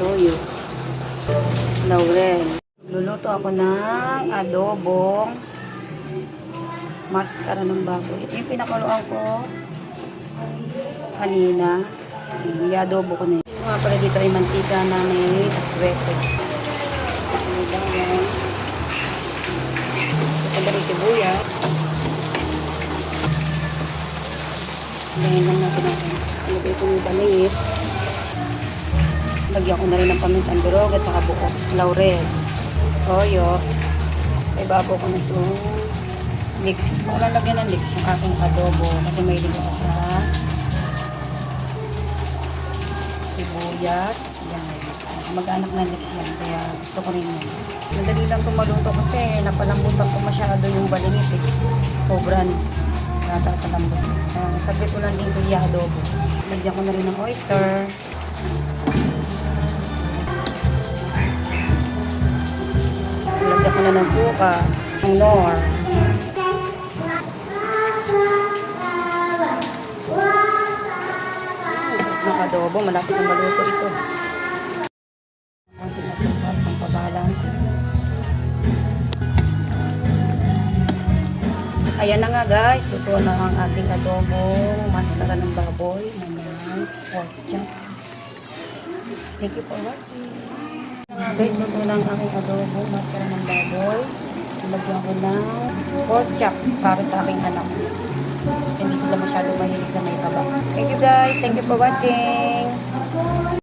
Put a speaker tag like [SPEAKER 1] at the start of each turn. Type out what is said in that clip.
[SPEAKER 1] toyo, laurel. Luluto ako ng adobong maskara ng baboy. Ito yung pinakuluan ko kanina. Yung adobo ko na yun. Yung nga pala dito ay mantika na may aswete. May bawang. Ito ba rin sibuyas. Ganyan lang natin ang ilagay ko yung balit. Lagyan ko na rin ng pamintang durog at saka buo. Laurel. Toyo. Bago ko na itong leeks. Gusto ko lang lagyan ng leeks yung aking adobo kasi may ako sa sibuyas. Yan. Mag-anak ng leeks yan. Kaya gusto ko rin yan. Madali lang itong maluto kasi napalambutan ko masyado yung balingit eh. Sobran nata sa lambot. Uh, saglit ko lang din ito yung adobo. Lagyan ko na rin ng oyster. Ko na ng suka, ng nor. Ng adobo, malapit na maluto ito. Konti na suka, pang pabalance. Ayan na nga guys, luto na ang ating adobo, maskara ng baboy, naman, pork chop. Thank you for watching. Guys, luto na ang aking adobo, maskara ng baboy. Lagyan ko ng pork chop para sa aking anak. Kasi hindi sila masyado mahilig sa may taba. Thank you guys, thank you for watching.